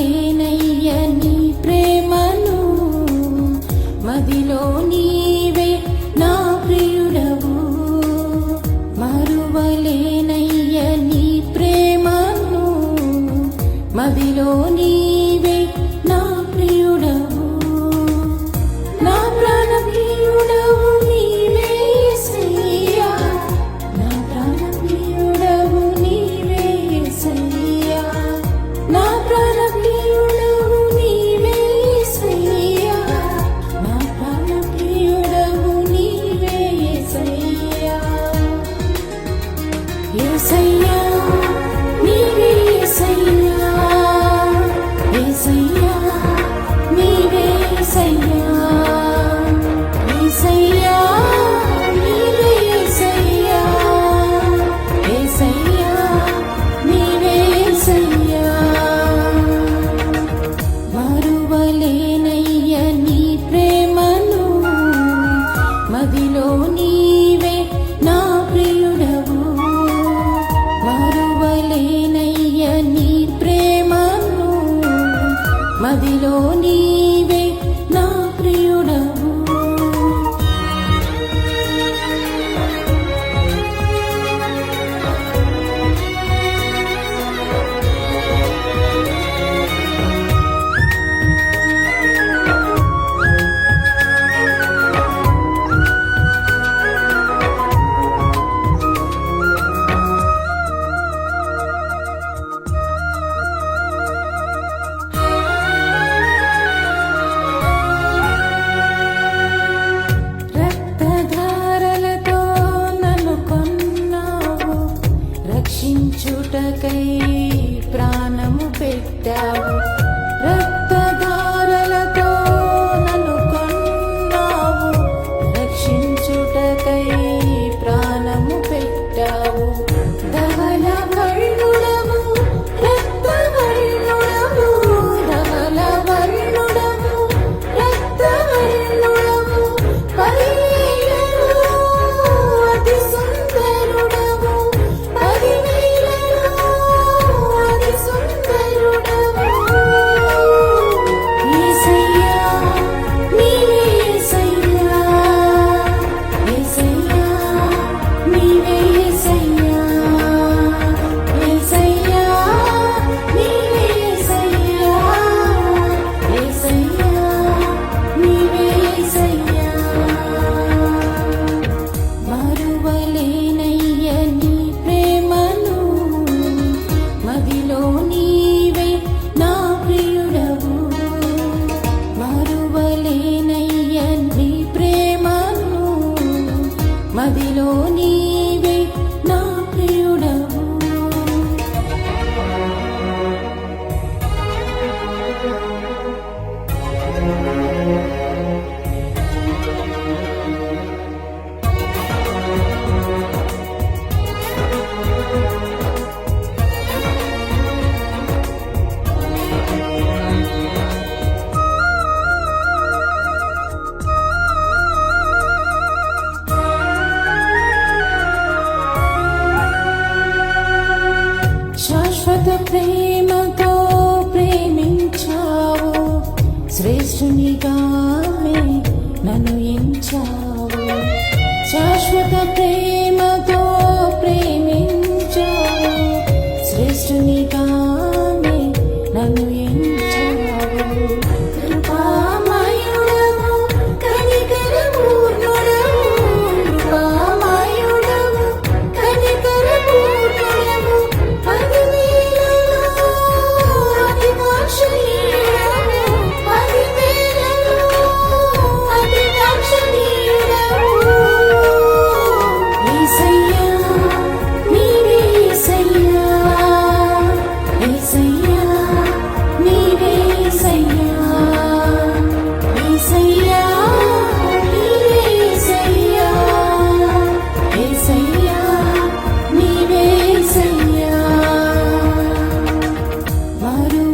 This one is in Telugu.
నేనయ్యని ప్రేమను. మదిలో నీవే నా ప్రియుడవు. మరువలేనయ్యని ప్రేమను. మదిలో నీ দিল రక్షించుటకై ప్రాణము పెట్టావు. శాశ్వత ప్రేమతో ప్రేమించావు. శ్రేష్ఠునిగా నన్ను ఎంచావు.